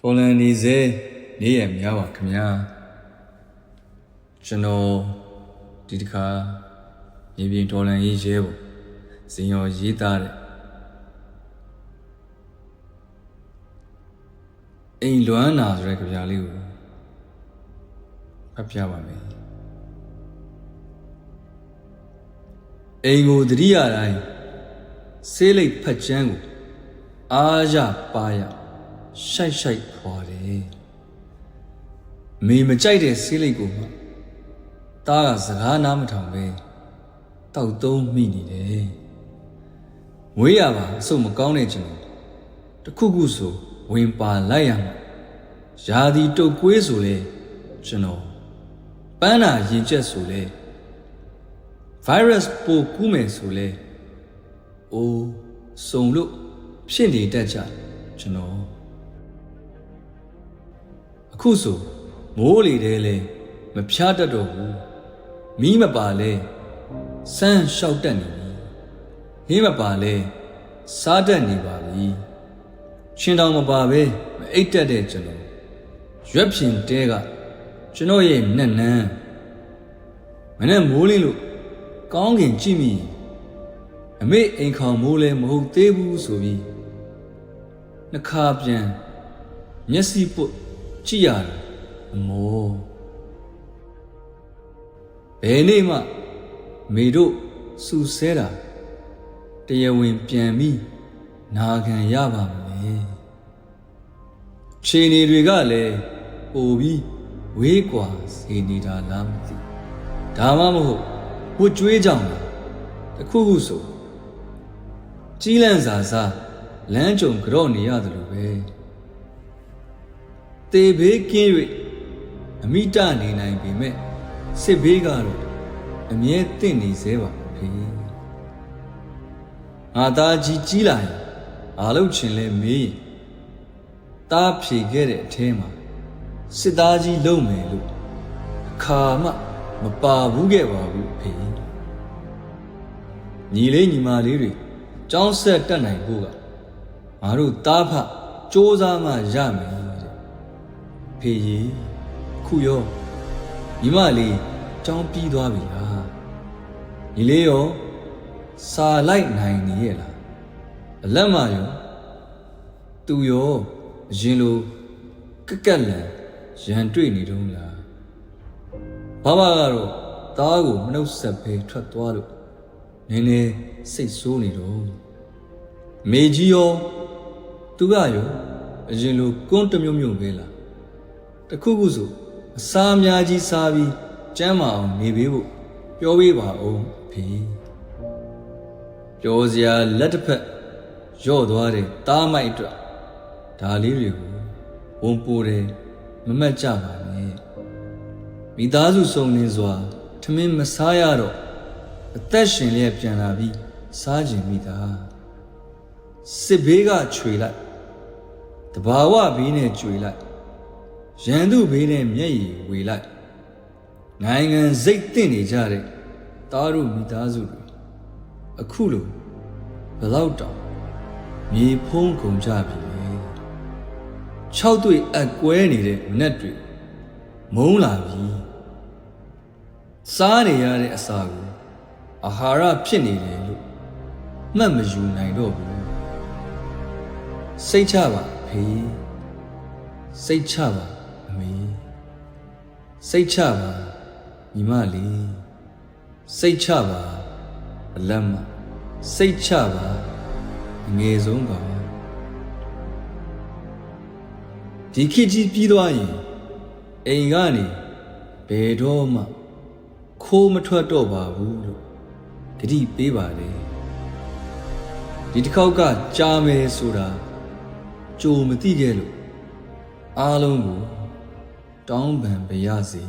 တော်လန်နေစေနေရများပါခင်ဗျာကျွန်တော်ဒီတစ်ခါမြေပြင်တော်လန်ရေးရဲဖို့ဇင်ရောရေးသားတဲ့အိမ်လွမ်းနာဆိုတဲ့ကြပြလေးကိုဖတ်ပြပါမယ်အိမ်ကိုတတိယတိုင်းဆေးလိပ်ဖတ်ချမ်းကိုအားရပါရ ရှိုက်ရှိုက်ဖွာတယ်မေမကြိုက်တဲ့ဆေးလိပ်ကိုမှတားကစကားနားမထောင်ပဲတောက်သုံးမိနေတယ်မွေးရပါအဆုတ်မကောင်းတဲ့ကျွန်တော်တခုခုဆိုဝင်ပါလိုက်ရမှာယာဒီတုတ်ကွေးဆိုလဲကျွန်တော်ပန်းနာရင်ကျက်ဆိုလဲ virus ပိုကူးမယ်ဆိုလဲအိုးစုံလို့ဖြစ်နေတတ်ကြကျွန်တော်အ ခုဆိုမိုးလေတဲ့လဲမဖြားတတ်တော့ဘူးမီးမပါလဲစမ်းလျှောက်တက်နေပြီဟင်းမပါလဲစားတတ်နေပါပြီရှင်တော်မပါပဲမအိတ်တက်တဲ့ကျွန်တော်ရွက်ဖြင်တဲကကျွန်တော်ရဲ့နဲ့နန်းမနဲ့မိုးလင်းလို့ကောင်းကင်ကြည့်မိအမေအိမ်ခေါင်မိုးလဲမဟုတ်သေးဘူးဆိုပြီးနှခါပြန်မျက်စိပုတ် ကြည့်ရတယ်အမောဘယ်နေ့မှမေတို့စူဆဲတာတရားဝင်ပြန်ပြီးနာခံရပါမယ်ခြေနေတွေကလည်းပိုပြီးဝေးကွာစေနေတာလားမသိဒါမှမဟုတ်ဝတ်ကြွေးကြောင်လားတခုခုဆိုကြီးလန့်စာစားလမ်းကြုံကြော့နေရတယ်လို့ပဲ တေဘေးကင်း၍အမိတနေနိုင်ပေမဲ့စစ်ဘေးကတော့အမြဲတင့်နေသေးပါဖေငါသားကြီးကြီးလာရင်အားလုံးချင်လဲမေးရင်တားဖြေခဲ့တဲ့အထဲမှာစစ်သားကြီးလုံမယ်လို့အခါမှမပါဘူးခဲ့ပါဘူးဖေညီလေးညီမလေးတွေကျောင်းဆက်တက်နိုင်ဖို့ကငါတို့တားဖစူးစမ်းမှရမယ်တဲ့ ဖေကြီးခုရောညီမလေးကျောင်းပြီးသွားပြီလားညီလေးရောစာလိုက်နိုင်နေရဲ့လားအလက်မရောသူရောအရင်လိုကက်ကက်လန်ရန်တွေ့နေတုံးလားဘာဘာကတော့တားကိုမနှုတ်ဆက်ပဲထွက်သွားလို့နည်းနည်းစိတ်ဆိုးနေတော့မေကြီးရောသူကရောအရင်လိုကွန်းတမျိုးမျိုးပဲလား တခုခုဆိုအစာအများကြီးစားပြီးကျမ်းမာအောင်နေပေးဖို့ပြောပေးပါဦးဖေပြောစရာလက်တစ်ဖက်ရော့သွားတဲ့တားမိုက်အတွက်ဒါလေးတွေကိုဝန်ပိုတယ်မမတ်ကြပါနဲ့မိသားစုစုံလင်စွာထမင်းမစားရတော့အသက်ရှင်လျက်ပြန်လာပြီးစားခြင်းမိသားစစ်ဘေးကခြွေလိုက်တဘာဝဘေးနဲ့ကြွေလိုက် ရန်သူဘေးနဲ့မျက်ရည်ဝေလိုက်နိုင်ငံစိတ်တင့်နေကြတဲ့သားတို့မိသားစုတွေအခုလိုဘလောက်တောင်မြေဖုံးကုန်ကြပြီလေ၆တွေ့အကွဲနေတဲ့မနဲ့တွေမုန်းလာပြီစားနေရတဲ့အစာကိုအာဟာရဖြစ်နေတယ်လို့မှတ်မယူနိုင်တော့ဘူးစိတ်ချပါဖေးစိတ်ချပါအမေ စိတ်ချပါညီမလေးစိတ်ချပါအလတ်မစိတ်ချပါအငယ်ဆုံးပါဒီခေတ်ကြီးပြီးသွားရင်အိမ်ကနေဘယ်တော့မှခိုးမထွက်တော့ပါဘူးလို့ဂတိပေးပါလေဒီတစ်ခေါက်ကကြားမယ်ဆိုတာကြိုမသိခဲ့လို့အားလုံးကို တောင်းပန်ပါရစေ